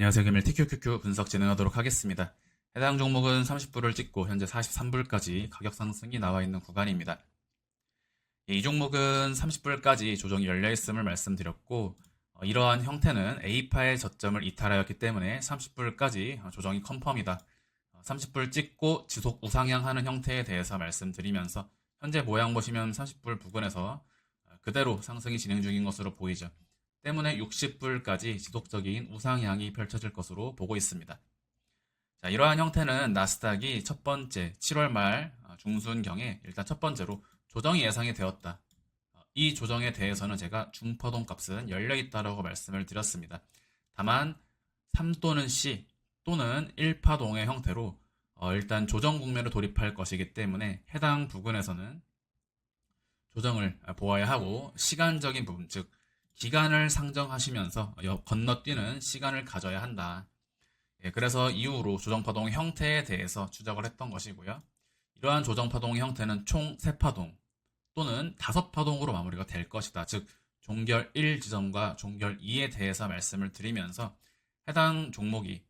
안녕하세요. 금일 TQQQ 분석 진행하도록 하겠습니다. 해당 종목은 30불을 찍고 현재 43불까지 가격 상승이 나와 있는 구간입니다. 예, 이 종목은 30불까지 조정이 열려 있음을 말씀드렸고 어, 이러한 형태는 A파의 저점을 이탈하였기 때문에 30불까지 어, 조정이 컨펌이다. 30불 찍고 지속 우상향하는 형태에 대해서 말씀드리면서 현재 모양 보시면 30불 부근에서 어, 그대로 상승이 진행 중인 것으로 보이죠. 때문에 60불까지 지속적인 우상향이 펼쳐질 것으로 보고 있습니다. 자, 이러한 형태는 나스닥이 첫 번째 7월 말 어, 중순경에 일단 첫 번째로 조정이 예상이 되었다. 어, 이 조정에 대해서는 제가 중파동 값은 열려 있다라고 말씀을 드렸습니다. 다만 3 또는 C 또는 1파동의 형태로 어, 일단 조정 국면을 돌입할 것이기 때문에 해당 부근에서는 조정을 보아야 하고 시간적인 부분 즉 기간을 상정하시면서 여- 건너뛰는 시간을 가져야 한다. 예, 그래서 이후로 조정파동 형태에 대해서 추적을 했던 것이고요. 이러한 조정파동 형태는 총 3파동 또는 5파동으로 마무리가 될 것이다. 즉, 종결 1 지점과 종결 2에 대해서 말씀을 드리면서 해당 종목이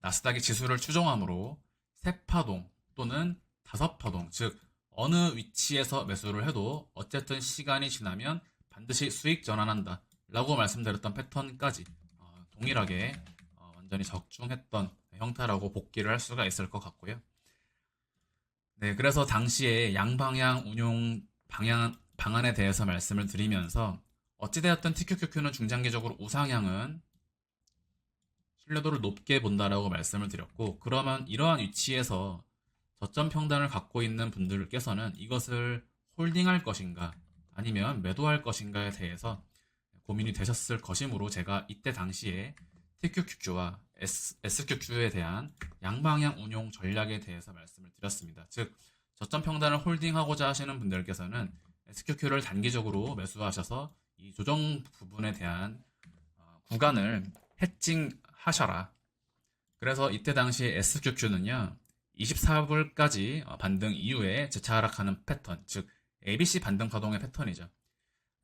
나스닥이 지수를 추종함으로 3파동 또는 5파동, 즉, 어느 위치에서 매수를 해도 어쨌든 시간이 지나면 반드시 수익 전환한다. 라고 말씀드렸던 패턴까지 어, 동일하게 어, 완전히 적중했던 형태라고 복귀를 할 수가 있을 것 같고요. 네, 그래서 당시에 양방향 운용 방향, 방안에 대해서 말씀을 드리면서 어찌되었든 TQQQ는 중장기적으로 우상향은 신뢰도를 높게 본다라고 말씀을 드렸고, 그러면 이러한 위치에서 저점 평단을 갖고 있는 분들께서는 이것을 홀딩할 것인가, 아니면 매도할 것인가에 대해서 고민이 되셨을 것이므로 제가 이때 당시에 TQQQ와 SQQ에 대한 양방향 운용 전략에 대해서 말씀을 드렸습니다. 즉, 저점 평단을 홀딩하고자 하시는 분들께서는 SQQ를 단기적으로 매수하셔서 이 조정 부분에 대한 어, 구간을 해칭하셔라. 그래서 이때 당시 SQQ는요, 24불까지 반등 이후에 재차 하락하는 패턴, 즉 ABC 반등 파동의 패턴이죠.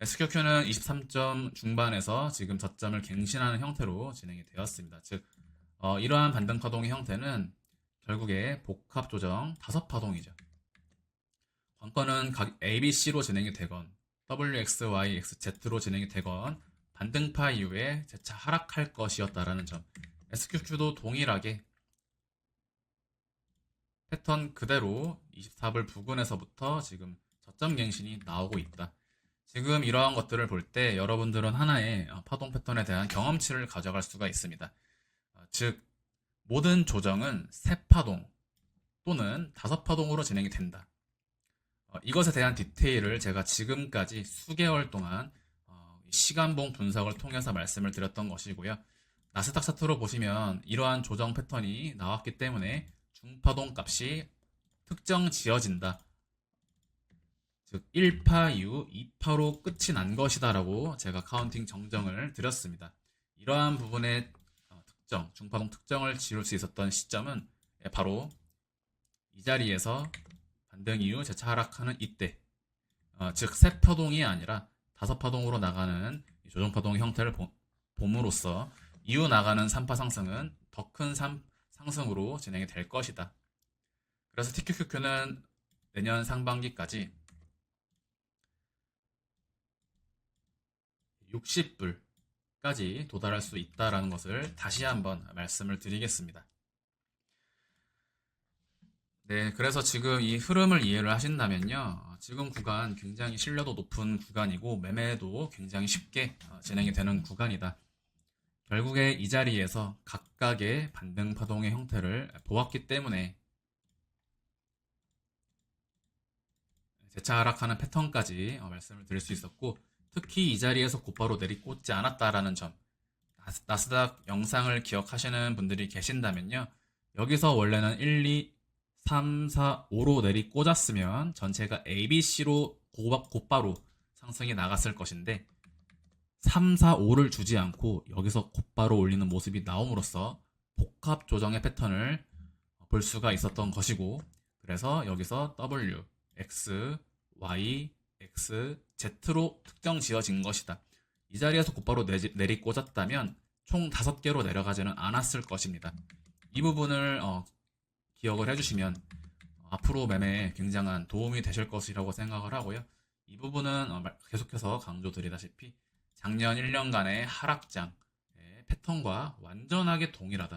SQQ는 23점 중반에서 지금 저점을 갱신하는 형태로 진행이 되었습니다. 즉, 어, 이러한 반등 파동의 형태는 결국에 복합 조정 다섯 파동이죠. 관건은 각 ABC로 진행이 되건 WX, Y, X, Z로 진행이 되건 반등파 이후에 재차 하락할 것이었다라는 점. SQQ도 동일하게 패턴 그대로 24불 부근에서부터 지금 저점 갱신이 나오고 있다. 지금 이러한 것들을 볼 때 여러분들은 하나의 어, 파동 패턴에 대한 경험치를 가져갈 수가 있습니다. 어, 즉, 모든 조정은 세 파동 또는 다섯 파동으로 진행이 된다. 어, 이것에 대한 디테일을 제가 지금까지 수개월 동안 어, 시간봉 분석을 통해서 말씀을 드렸던 것이고요. 나스닥 차트로 보시면 이러한 조정 패턴이 나왔기 때문에 중파동 값이 특정 지어진다. 즉 1파 이후 2파로 끝이 난 것이다라고 제가 카운팅 정정을 드렸습니다. 이러한 부분의 어, 특정, 중파동 특정을 지을 수 있었던 시점은 예, 바로 이 자리에서 반등 이후 재차 하락하는 이때, 어, 즉 세파동이 아니라 다섯 파동으로 나가는 이 조정파동 형태를 보, 봄으로써 이후 나가는 3파 상승은 더 큰 상승으로 진행이 될 것이다. 그래서 TQQQ는 내년 상반기까지 60불까지 도달할 수 있다라는 것을 다시 한번 말씀을 드리겠습니다. 네, 그래서 지금 이 흐름을 이해를 하신다면요. 지금 구간 굉장히 신뢰도 높은 구간이고 매매도 굉장히 쉽게 어, 진행이 되는 구간이다. 결국에 이 자리에서 각각의 반등 파동의 형태를 보았기 때문에 재차 하락하는 패턴까지 어, 말씀을 드릴 수 있었고 특히 이 자리에서 곧바로 내리꽂지 않았다라는 점. 나스- 나스닥 영상을 기억하시는 분들이 계신다면요. 여기서 원래는 1, 2, 3, 4, 5로 내리꽂았으면 전체가 ABC로 곧바로 상승이 나갔을 것인데 3, 4, 5를 주지 않고 여기서 곧바로 올리는 모습이 나옴으로써 복합 조정의 패턴을 볼 수가 있었던 것이고 그래서 여기서 W, X, Y, X, Z로 특정 지어진 것이다. 이 자리에서 곧바로 내리, 내리 꽂았다면 총 5개로 내려가지는 않았을 것입니다. 이 부분을 어, 기억을 해주시면 앞으로 매매에 굉장한 도움이 되실 것이라고 생각을 하고요. 이 부분은 어, 말- 계속해서 강조드리다시피 작년 1년간의 하락장의 패턴과 완전하게 동일하다.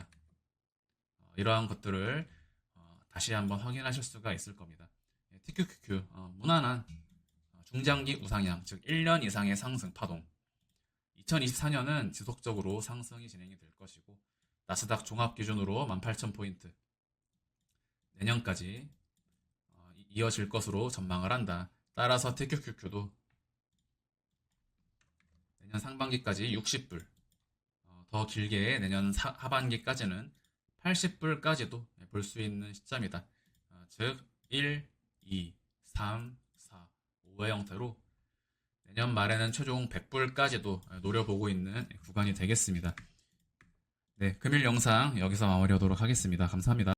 어, 이러한 것들을 어, 다시 한번 확인하실 수가 있을 겁니다. 예, TQQQ 어, 무난한 어, 중장기 우상향, 즉 1년 이상의 상승 파동. 2024년은 지속적으로 상승이 진행이 될 것이고 나스닥 종합 기준으로 18,000포인트 내년까지 어, 이- 이어질 것으로 전망을 한다. 따라서 TQQQ도 내년 상반기까지 60불, 어, 더 길게 내년 사- 하반기까지는 80불까지도 볼 수 있는 시점이다. 어, 즉 1, 2, 3, 4, 5의 형태로 내년 말에는 최종 100불까지도 노려보고 있는 구간이 되겠습니다. 네, 금일 영상 여기서 마무리하도록 하겠습니다. 감사합니다.